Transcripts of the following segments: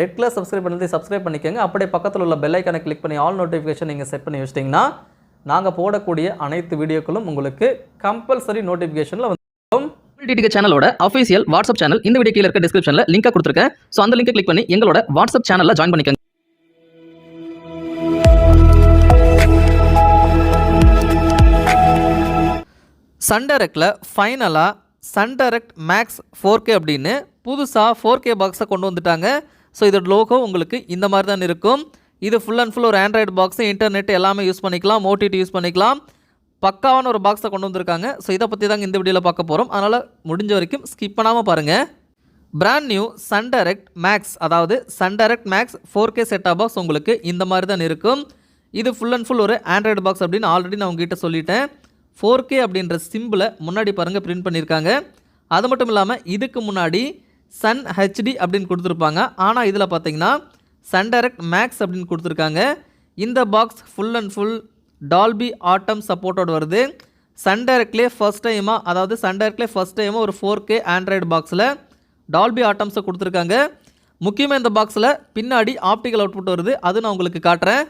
Red colour subscribe பண்ணி subscribe பண்ணிக்கோங்க. அப்படியே பக்கத்தில் உள்ள பெல் ஐக்கானை கிளிக் பண்ணி ஆல் நோட்டிஃபிகேஷன் நீங்கள் செட் பண்ணி வச்சிட்டிங்கன்னா நாங்கள் போடக்கூடிய அனைத்து வீடியோக்களும் உங்களுக்கு கம்பல்சரி நோட்டிஃபிகேஷனில் வந்து டிடிஹெச் சேனலோட அஃபீஷியல் வாட்ஸ்அப் சேனல் இந்த வீடியோ கீழே இருக்க டிஸ்கிரிப்ஷனில் லிங்க் கொடுத்துருக்கேன். ஸோ அந்த லிங்கை கிளிக் பண்ணி எங்களோட வாட்ஸ்அப் சேனலில் ஜாயின் பண்ணிக்கோங்க. சன் டைரக்டில் ஃபைனலாக Sun Direct Max four K அப்படின்னு புதுசாக ஃபோர் கே பாக்ஸை கொண்டு வந்துட்டாங்க. ஸோ இதோட லோகோ உங்களுக்கு இந்த மாதிரி தான் இருக்கும். இது ஃபுல் அண்ட் ஃபுல் ஒரு ஆண்ட்ராய்டு பாக்ஸு இன்டர்நெட் எல்லாமே யூஸ் பண்ணிக்கலாம் ஓடிடி யூஸ் பண்ணிக்கலாம். பக்காவான ஒரு பாக்ஸை கொண்டு வந்திருக்காங்க. ஸோ இதை பற்றி தாங்க இந்த வீடியோவில் பார்க்க போகிறோம் அதனால் முடிஞ்ச வரைக்கும் ஸ்கிப் பண்ணாமல் பாருங்கள் brand new Sun Direct Max அதாவது Sun Direct Max four K செட்டாக பாக்ஸ் உங்களுக்கு இந்த மாதிரி தான் இருக்கும். இது ஃபுல் அண்ட் ஃபுல் ஒரு ஆண்ட்ராய்டு பாக்ஸ் அப்படின்னு ஆல்ரெடி நான் உங்ககிட்ட சொல்லிட்டேன். ஃபோர் கே அப்படின்ற சிம்பிளை முன்னாடி பாருங்கள் பிரிண்ட் பண்ணியிருக்காங்க. அது மட்டும் இல்லாமல் இதுக்கு முன்னாடி சன் ஹெச்டி அப்படின்னு கொடுத்துருப்பாங்க. ஆனால் இதில் பார்த்தீங்கன்னா சன் டைரக்ட் மேக்ஸ் அப்படின்னு கொடுத்துருக்காங்க. இந்த box full and full Dolby Atmos சப்போர்ட்டோடு வருது. சன் டைரக்ட்லேயே ஃபஸ்ட் டைமாக அதாவது சன் டைரக்ட்லேயே ஃபஸ்ட் டைமாக ஒரு ஃபோர் கே ஆண்ட்ராய்டு பாக்ஸில் டால்பி ஆட்டம்ஸை கொடுத்துருக்காங்க. முக்கியமாக இந்த பாக்ஸில் பின்னாடி ஆப்டிக்கல் அவுட்புட் வருது. அது நான் உங்களுக்கு காட்டுறேன்.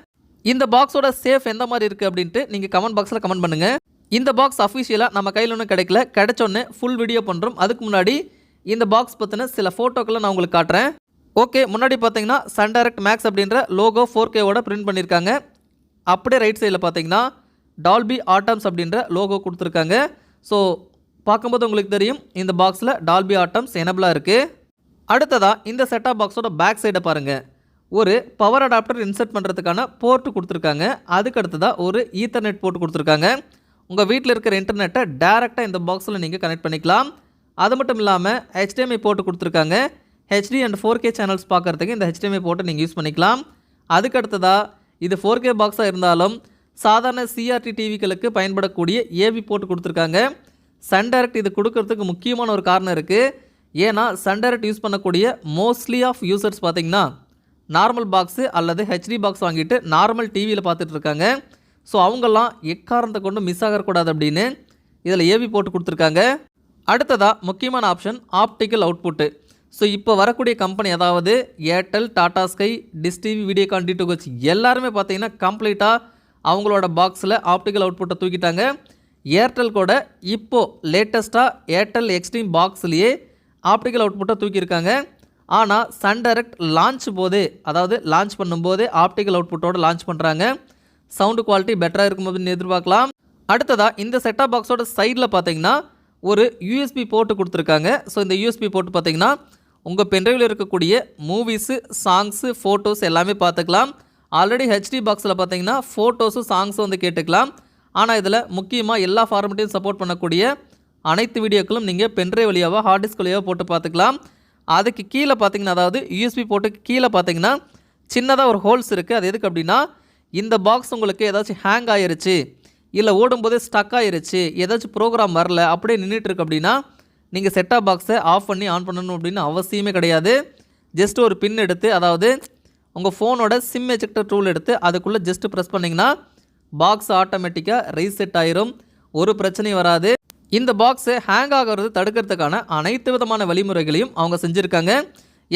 இந்த பாக்ஸோட சேஃப் எந்த மாதிரி இருக்குது அப்படின்ட்டு நீங்கள் கமெண்ட் பாக்ஸில் கமெண்ட் பண்ணுங்கள் இந்த பாக்ஸ் அஃபிஷியலாக நம்ம கையில் ஒன்றும் கிடைக்கல. கிடைச்சோன்னே ஃபுல் வீடியோ பண்ணுறோம் அதுக்கு முன்னாடி இந்த பாக்ஸ் பற்றின சில ஃபோட்டோக்களை நான் உங்களுக்கு காட்டுறேன். ஓகே முன்னாடி பார்த்தீங்கன்னா சன் டைரக்ட் மேக்ஸ் அப்படின்ற லோகோ ஃபோர் கேவோட பிரிண்ட் பண்ணியிருக்காங்க. அப்படியே ரைட் சைடில் பார்த்தீங்கன்னா டால்பி ஆட்டம்ஸ் அப்படின்ற லோகோ கொடுத்துருக்காங்க. ஸோ பார்க்கும்போது உங்களுக்கு தெரியும் இந்த பாக்ஸில் டால்பி ஆட்டம்ஸ் எனபிளாக இருக்குது அடுத்ததாக இந்த செட்டாப் பாக்ஸோட பேக் சைடை பாருங்கள் ஒரு பவர் அடாப்டர் இன்சர்ட் பண்ணுறதுக்கான போர்ட்டு கொடுத்துருக்காங்க. அதுக்கு அடுத்ததாக ஒரு ஈத்தர்நெட் போர்ட் கொடுத்துருக்காங்க. உங்கள் வீட்டில் இருக்கிற இன்டர்நெட்டை டேரெக்டாக இந்த பாக்ஸில் நீங்கள் கனெக்ட் பண்ணிக்கலாம். அது மட்டும் இல்லாமல் ஹெச்டிஎம்ஐ போட்டு கொடுத்துருக்காங்க. HD and four K channels பார்க்குறதுக்கு இந்த ஹெச்டிஎம்ஐ போட்டு நீங்கள் யூஸ் பண்ணிக்கலாம். அதுக்கு அடுத்ததாக இது ஃபோர் கே பாக்ஸாக இருந்தாலும் சாதாரண சிஆர்டி டிவிகளுக்கு பயன்படக்கூடிய ஏவி போட்டு கொடுத்துருக்காங்க. சன் டைரக்ட் இது கொடுக்கறதுக்கு முக்கியமான ஒரு காரணம் இருக்குது ஏன்னா சன் டைரக்ட் யூஸ் பண்ணக்கூடிய மோஸ்ட்லி ஆஃப் யூசர்ஸ் பார்த்திங்கன்னா நார்மல் பாக்ஸு அல்லது ஹெச்டி பாக்ஸ் வாங்கிட்டு நார்மல் டிவியில் பார்த்துட்டு இருக்காங்க. ஸோ அவங்கெல்லாம் எக்காரணத்தை கொண்டு மிஸ் ஆகக்கூடாது அப்படின்னு இதில் ஏவி போட்டு கொடுத்துருக்காங்க. அடுத்ததாக முக்கியமான ஆப்ஷன் ஆப்டிக்கல் அவுட்புட்டு ஸோ இப்போ வரக்கூடிய கம்பெனி அதாவது Airtel Tata Sky Dish TV Videocon DTH எல்லாருமே பார்த்தீங்கன்னா கம்ப்ளீட்டாக அவங்களோட பாக்ஸில் ஆப்டிக்கல் அவுட்புட்டை தூக்கிட்டாங்க. ஏர்டெல் கூட இப்போது லேட்டஸ்ட்டாக ஏர்டெல் எக்ஸ்ட்ரீம் பாக்ஸ்லேயே ஆப்டிக்கல் அவுட்புட்டை தூக்கியிருக்காங்க. ஆனால் சன் டைரக்ட் லான்ச் போதே அதாவது லான்ச் பண்ணும்போது ஆப்டிக்கல் அவுட்புட்டோடு லான்ச் பண்ணுறாங்க சவுண்டு குவாலிட்டி பெட்டராக இருக்கும் அப்படின்னு எதிர்பார்க்கலாம். அடுத்ததாக இந்த செட்டாப் பாக்ஸோட சைடில் பார்த்தீங்கன்னா ஒரு யூஎஸ்பி போட்டு கொடுத்துருக்காங்க. ஸோ இந்த யூஎஸ்பி போட்டு பார்த்தீங்கன்னா உங்கள் பென்ட்ரைவில் இருக்கக்கூடிய மூவிஸு சாங்ஸு ஃபோட்டோஸ் எல்லாமே பார்த்துக்கலாம். ஆல்ரெடி ஹெச்டி பாக்ஸில் பார்த்தீங்கன்னா ஃபோட்டோஸும் சாங்ஸும் வந்து கேட்டுக்கலாம். ஆனால் இதில் முக்கியமாக எல்லா ஃபார்மெட்டையும் சப்போர்ட் பண்ணக்கூடிய அனைத்து வீடியோக்களும் நீங்கள் பென்ட்ரைவ் வழியாவோ ஹார்ட் டிஸ்க் வழியாவோ போட்டு பார்த்துக்கலாம். அதுக்கு கீழே பார்த்தீங்கன்னா அதாவது யூஎஸ்பி போட்டு கீழே பார்த்தீங்கன்னா சின்னதாக ஒரு ஹோல்ஸ் இருக்குது அது எதுக்கு அப்படின்னா இந்த பாக்ஸ் உங்களுக்கு ஏதாச்சும் ஹேங் ஆயிருச்சு. இல்லை ஓடும்போதே ஸ்டக் ஆயிருச்சு ஏதாச்சும் ப்ரோக்ராம் வரல அப்படியே நின்றுட்டுருக்கு அப்படின்னா நீங்கள் செட்டாக பாக்ஸை ஆஃப் பண்ணி ஆன் பண்ணணும் அப்படின்னு அவசியமே கிடையாது. ஜஸ்ட் ஒரு பின் எடுத்து அதாவது உங்கள் ஃபோனோட சிம் எஜெக்டர் டூல் எடுத்து அதுக்குள்ளே ஜஸ்ட் ப்ரெஸ் பண்ணிங்கன்னா பாக்ஸ் ஆட்டோமேட்டிக்காக ரீசெட் ஆயிரும். ஒரு பிரச்சனையும் வராது. இந்த பாக்ஸு ஹேங் ஆகிறது தடுக்கிறதுக்கான அனைத்து விதமான வழிமுறைகளையும் அவங்க செஞ்சுருக்காங்க.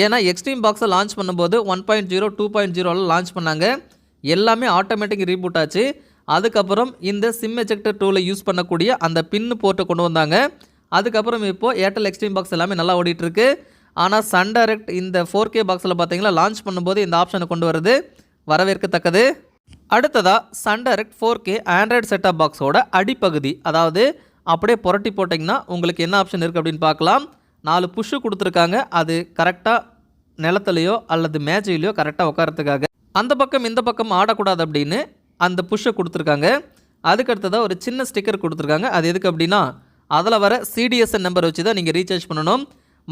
ஏன்னா எக்ஸ்ட்ரீம் பாக்ஸை லான்ச் பண்ணும்போது one point zero two point ஜீரோவில் லான்ச் பண்ணாங்க. எல்லாமே ஆட்டோமேட்டிக் ரீபூட் ஆச்சு. அதுக்கப்புறம் இந்த சிம் எஜெக்டர் டூலை யூஸ் பண்ணக்கூடிய அந்த பின்னு போட்டு கொண்டு வந்தாங்க. அதுக்கப்புறம் இப்போது ஏர்டெல் எக்ஸ்ட்ரீம் பாக்ஸ் எல்லாமே நல்லா ஓடிட்டுருக்கு. ஆனால் சன் டைரக்ட் இந்த ஃபோர் கே பாக்ஸில் பார்த்தீங்கன்னா லான்ச் பண்ணும்போது இந்த ஆப்ஷனை கொண்டு வருது. வரவேற்கத்தக்கது. அடுத்ததாக Sun Direct four K Android setup பாக்ஸோட அடிப்பகுதி. அதாவது அப்படியே புரட்டி போட்டிங்கன்னா உங்களுக்கு என்ன ஆப்ஷன் இருக்குது அப்படின்னு பார்க்கலாம். நாலு புஷ்ஷு கொடுத்துருக்காங்க. அது கரெக்டாக நிலத்துலையோ அல்லது மேஜையிலையோ கரெக்டாக உட்காரத்துக்காக அந்த பக்கம் இந்த பக்கம் ஆடக்கூடாது அப்படின்னு அந்த புஷ்ஷை கொடுத்துருக்காங்க. அதுக்கு அடுத்ததாக ஒரு சின்ன ஸ்டிக்கர் கொடுத்துருக்காங்க. அது எதுக்கு அப்படின்னா அதில் வர சிடிஎஸ்என் நம்பர் வச்சு தான் நீங்கள் ரீசார்ஜ் பண்ணணும்.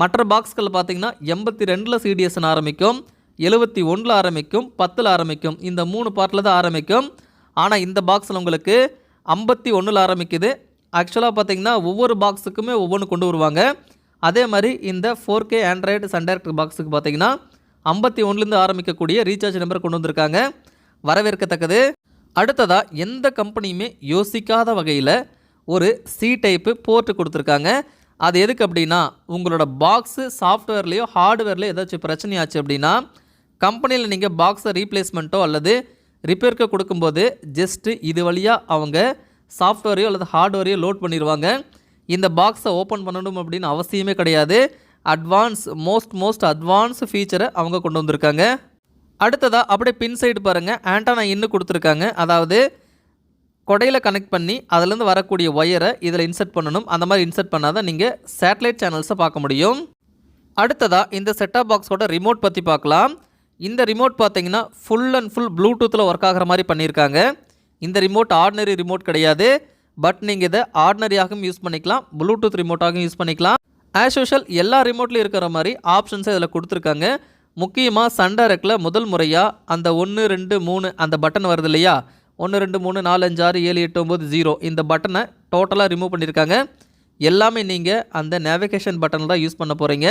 மற்ற பாக்ஸ்களில் பார்த்தீங்கன்னா எண்பத்தி ரெண்டில் சிடிஎஸ்என் ஆரம்பிக்கும் எழுபத்தி ஒன்றில் ஆரம்பிக்கும் பத்தில் ஆரம்பிக்கும். இந்த மூணு பார்ட்டில் தான் ஆரம்பிக்கும். ஆனால் இந்த பாக்ஸில் உங்களுக்கு ஐம்பத்தி ஒன்றில் ஆரம்பிக்குது. ஆக்சுவலாக பார்த்தீங்கன்னா ஒவ்வொரு பாக்ஸுக்குமே ஒவ்வொன்று கொண்டு வருவாங்க. அதே மாதிரி இந்த ஃபோர் கே ஆண்ட்ராய்டு சன்டைரக்ட் பாக்ஸுக்கு பார்த்தீங்கன்னா ஐம்பத்தி ஒன்றுலேருந்து ஆரம்பிக்கக்கூடிய ரீசார்ஜ் நம்பர் கொண்டு வந்திருக்காங்க. வரவேற்கத்தக்கது. அடுத்ததாக எந்த கம்பெனியுமே யோசிக்காத வகையில் ஒரு சி டைப்பு போர்ட்டு கொடுத்துருக்காங்க. அது எதுக்கு அப்படின்னா உங்களோட பாக்ஸு சாஃப்ட்வேர்லேயோ ஹார்ட்வேர்லேயோ ஏதாச்சும் பிரச்சனையாச்சு அப்படின்னா கம்பெனியில் நீங்கள் பாக்ஸை ரீப்ளேஸ்மெண்ட்டோ அல்லது ரிப்பேருக்கு கொடுக்கும்போது ஜஸ்ட்டு இது வழியாக அவங்க சாஃப்ட்வேரையோ அல்லது ஹார்ட்வேரையோ லோட் பண்ணிடுவாங்க இந்த பாக்ஸை ஓப்பன் பண்ணணும் அப்படின்னு அவசியமே கிடையாது. அட்வான்ஸ் மோஸ்ட் மோஸ்ட் அட்வான்ஸ் ஃபீச்சரை அவங்க கொண்டு வந்திருக்காங்க. அடுத்ததாக அப்படியே பின் சைடு பாருங்கள் ஆண்டனா இன்னும் கொடுத்துருக்காங்க. அதாவது கொடையில் கனெக்ட் பண்ணி அதுலேருந்து வரக்கூடிய ஒயரை இதில் இன்சர்ட் பண்ணணும். அந்த மாதிரி இன்சர்ட் பண்ணாதான் நீங்கள் சேட்டலைட் சேனல்ஸை பார்க்க முடியும். அடுத்ததாக இந்த செட்டாப் பாக்ஸோட ரிமோட் பற்றி பார்க்கலாம். இந்த ரிமோட் பார்த்தீங்கன்னா ஃபுல் அண்ட் ஃபுல் ப்ளூடூத்தில் ஒர்க் ஆகிற மாதிரி பண்ணியிருக்காங்க. இந்த ரிமோட் ஆர்டினரி ரிமோட் கிடையாது. பட் நீங்கள் இதை ஆர்டினரியாகவும் யூஸ் பண்ணிக்கலாம். ப்ளூடூத் ரிமோட்டாகவும் யூஸ் பண்ணிக்கலாம். ஆஸ் யூஷுவல் எல்லா ரிமோட்லையும் இருக்கிற மாதிரி ஆப்ஷன்ஸை இதில் கொடுத்துருக்காங்க. முக்கியமாக சண்டரக்கில் முதல் முறையாக அந்த ஒன்று ரெண்டு மூணு அந்த பட்டன் வருது இல்லையா? ஒன்று ரெண்டு மூணு நாலு அஞ்சு ஆறு ஏழு எட்டு ஒம்பது ஜீரோ இந்த பட்டனை டோட்டலாக ரிமூவ் பண்ணியிருக்காங்க. எல்லாமே நீங்கள் அந்த நேவிகேஷன் பட்டனில் தான் யூஸ் பண்ண போகிறீங்க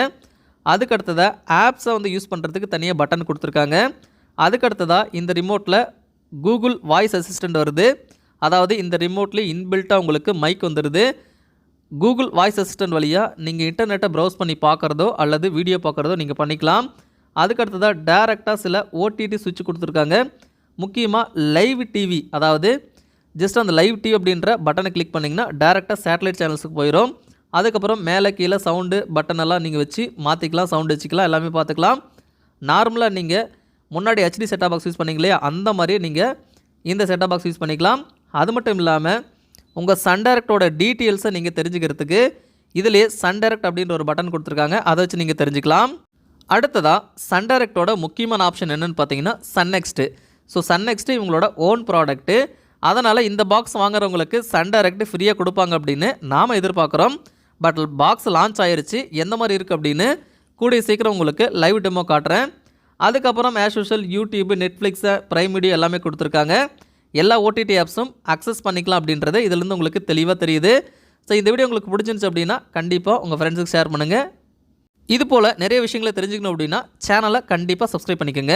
அதுக்கு அடுத்ததாக ஆப்ஸை வந்து யூஸ் பண்ணுறதுக்கு தனியாக பட்டன் கொடுத்துருக்காங்க. அதுக்கு அடுத்ததாக இந்த ரிமோட்டில் கூகுள் வாய்ஸ் அசிஸ்டண்ட் வருது. அதாவது இந்த ரிமோட்லேயே இன்பில்ட்டாக உங்களுக்கு மைக் வந்துடுது கூகுள் வாய்ஸ் அசிஸ்டன்ட் வழியாக நீங்கள் இன்டர்நெட்டை ப்ரௌஸ் பண்ணி பார்க்குறதோ அல்லது வீடியோ பார்க்குறதோ நீங்கள் பண்ணிக்கலாம். அதுக்கு அடுத்ததாக டேரெக்டாக சில ஓடிடி சுவிட்ச் கொடுத்துருக்காங்க. முக்கியமாக லைவ் டிவி அதாவது ஜஸ்ட் அந்த லைவ் டிவி அப்படின்ற பட்டனை கிளிக் பண்ணிங்கன்னா டேரெக்டாக சேட்டலைட் சேனல்ஸுக்கு போயிடும் அதுக்கப்புறம் மேலே கீழே சவுண்டு பட்டன் எல்லாம் நீங்கள் வச்சு மாற்றிக்கலாம் சவுண்டு வச்சுக்கலாம் எல்லாமே பார்த்துக்கலாம். நார்மலாக நீங்கள் முன்னாடி ஹெச்டி செட்டாப் பாக்ஸ் யூஸ் பண்ணீங்க இல்லையா அந்த மாதிரியே நீங்கள் இந்த செட்டாக பாக்ஸ் யூஸ் பண்ணிக்கலாம். அது மட்டும் இல்லாமல் உங்கள் சன் டேரக்டோட டீட்டெயில்ஸை நீங்கள் தெரிஞ்சுக்கிறதுக்கு இதிலே சன் டேரக்ட் அப்படின்ற ஒரு பட்டன் கொடுத்துருக்காங்க. அதை வச்சு நீங்கள் தெரிஞ்சுக்கலாம். அடுத்ததாக சன் டைரக்டோட முக்கியமான ஆப்ஷன் என்னென்னு பார்த்தீங்கன்னா Sun next so Sun next இவங்களோட ஓன் ப்ராடக்ட்டு அதனால் இந்த பாக்ஸ் வாங்குறவங்களுக்கு சன் டைரக்ட் ஃப்ரீயாக கொடுப்பாங்க அப்படின்னு நாம் எதிர்பார்க்குறோம். பட் பாக்ஸ் லான்ச் ஆயிருச்சு. எந்த மாதிரி இருக்குது அப்படின்னு கூடிய சீக்கிரம் உங்களுக்கு லைவ் டெமோ காட்டுறேன். அதுக்கப்புறம் ஆஸ் யூஷுவல் யூடியூப் நெட்ஃப்ளிக்ஸை ப்ரைம் வீடியோ எல்லாமே கொடுத்துருக்காங்க. எல்லா ஓடிடி ஆப்ஸும் அக்சஸ் பண்ணிக்கலாம் அப்படின்றது இதிலேருந்து உங்களுக்கு தெளிவாக தெரியுது. ஸோ இந்த வீடியோ உங்களுக்கு பிடிச்சிருந்துச்சு அப்படின்னா கண்டிப்பாக உங்கள் ஃப்ரெண்ட்ஸுக்கு ஷேர் பண்ணுங்கள் இது போல் நிறைய விஷயங்களை தெரிஞ்சுக்கணும் அப்படின்னா சேனலை கண்டிப்பாக சப்ஸ்கிரைப் பண்ணிக்கோங்க.